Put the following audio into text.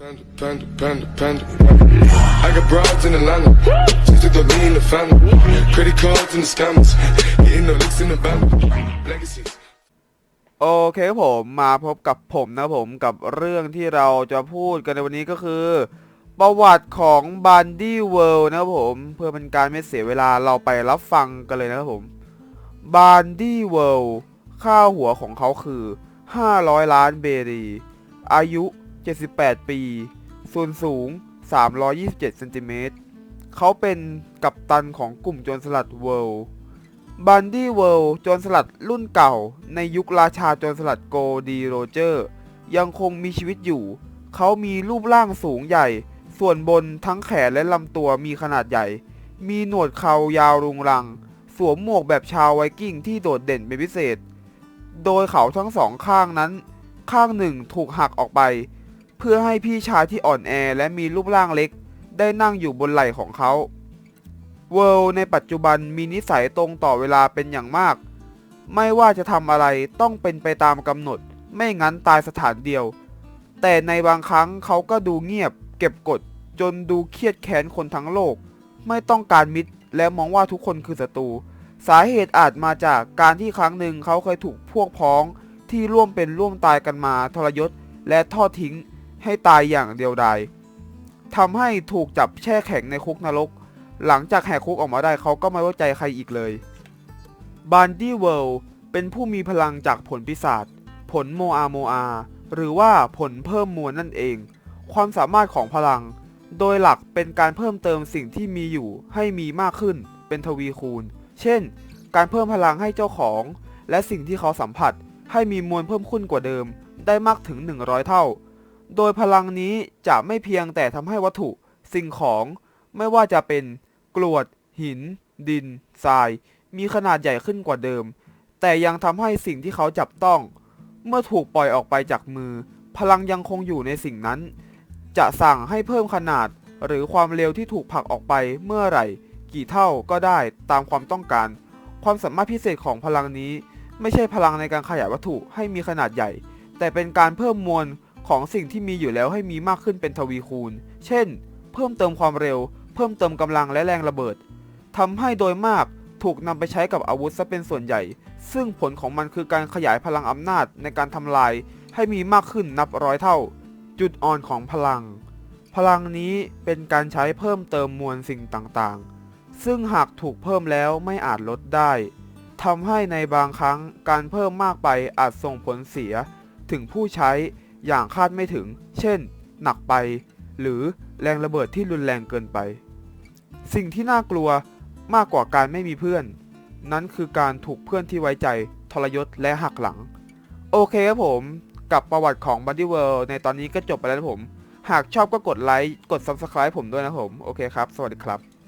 Panda, panda, panda, panda. I got broads in Atlanta. Just took the lean in the family. Credit cards and the scammers. Hitting the licks in the band. Legacies. โอเคครับผมมาพบกับผมนะผมกับเรื่องที่เราจะพูดกันในวันนี้ก็คือ ประวัติของบันดี้เวิลด์นะครับผม เพื่อเป็นการไม่เสียเวลาเราไปรับฟังกันเลยนะครับผมบันดี้เวิลด์ค่าหัวของเขาคือ 500 ล้านเบรีอายุ 78 ปี ส่วนสูง 327เซนติเมตร เขาเป็นกัปตันของกลุ่มโจรสลัดเวิลด์บันดี้เวิลด์โจรสลัดรุ่นเก่า ในยุคราชาโจรสลัดโกดีโรเจอร์ ยังคงมีชีวิตอยู่ เขามีรูปร่างสูงใหญ่ ส่วนบนทั้งแขนและลำตัวมีขนาดใหญ่ มีหนวดเขายาวรุงรัง สวมหมวกแบบชาวไวกิ้งที่โดดเด่นเป็นพิเศษ โดยเขาทั้งสองข้างนั้น ข้างหนึ่งถูกหักออกไป เพื่อให้พี่ชายที่อ่อนแอและมีรูปร่างเล็ก ได้นั่งอยู่บนไหล่ของเขา เวิลในปัจจุบันมีนิสัยตรงต่อเวลาเป็นอย่างมาก ไม่ว่าจะทำอะไรต้องเป็นไปตามกำหนด ไม่งั้นตายสถานเดียว แต่ในบางครั้งเขาก็ดูเงียบ เก็บกด จนดูเครียดแค้นคนทั้งโลก ไม่ต้องการมิตร และมองว่าทุกคนคือศัตรูสาเหตุอาจมาจากการที่ครั้งหนึ่งเขาเคยถูกพวกพ้องที่ร่วมเป็นร่วมตายกันมาทรยศและทอดทิ้ง ให้ตายอย่างเดียวดายทำให้ถูกจับแช่แข็งในคุกนรก หลังจากแหกคุกออกมาได้เขาก็ไม่ไว้ใจใครอีกเลยบันดี้เวิลด์เป็นผู้มีพลังจากผลปีศาจผลโมอาโมอา หรือว่าผลเพิ่มมวลนั่นเอง ความสามารถของพลัง โดยหลักเป็นการเพิ่มเติมสิ่งที่มีอยู่ให้มีมากขึ้นเป็นทวีคูณ เช่น การเพิ่มพลังให้เจ้าของ และสิ่งที่เขาสัมผัสให้มีมวลเพิ่มขึ้นกว่าเดิม ได้มากถึง 100 เท่า โดยพลังนี้จะไม่เพียงแต่ทำให้วัตถุสิ่งของไม่ว่าจะเป็นกรวด หิน ดินทราย มีขนาดใหญ่ขึ้นกว่าเดิม แต่ยังทำให้สิ่งที่เขาจับต้อง เมื่อถูกปล่อยออกไปจากมือ พลังยังคงอยู่ในสิ่งนั้น จะสั่งให้เพิ่มขนาดหรือความเร็วที่ถูกผลักออกไปเมื่อไหร่ กี่เท่าก็ได้ตามความต้องการ ความสามารถพิเศษของพลังนี้ ไม่ใช่พลังในการขยายวัตถุให้มีขนาดใหญ่ แต่เป็นการเพิ่มมวล ของสิ่งที่มีอยู่แล้วให้มีมากขึ้นเป็นทวีคูณ เช่น เพิ่มเติมความเร็ว เพิ่มเติมกำลังและแรงระเบิดทำให้โดยมากถูกนำไปใช้กับอาวุธซะเป็นส่วนใหญ่ ซึ่งผลของมันคือการขยายพลังอำนาจในการทำลายให้มีมากขึ้นนับร้อยเท่า จุดอ่อนของพลัง พลังนี้เป็นการใช้เพิ่มเติมมวลสิ่งต่างๆ ซึ่งหากถูกเพิ่มแล้วไม่อาจลดได้ทำให้ในบางครั้งการเพิ่มมากไปอาจส่งผลเสียถึงผู้ใช้ อย่างคาดไม่ถึง เช่น หนักไป หรือแรงระเบิดที่รุนแรงเกินไป สิ่งที่น่ากลัวมากกว่าการไม่มีเพื่อน นั้นคือการถูกเพื่อนที่ไว้ใจทรยศและหักหลัง โอเคครับผมกับประวัติของ Buddy World ในตอนนี้ก็จบไปแล้วนะผม หากชอบก็กดไลค์ กด Subscribe ผมด้วยนะผม โอเคครับ สวัสดีครับ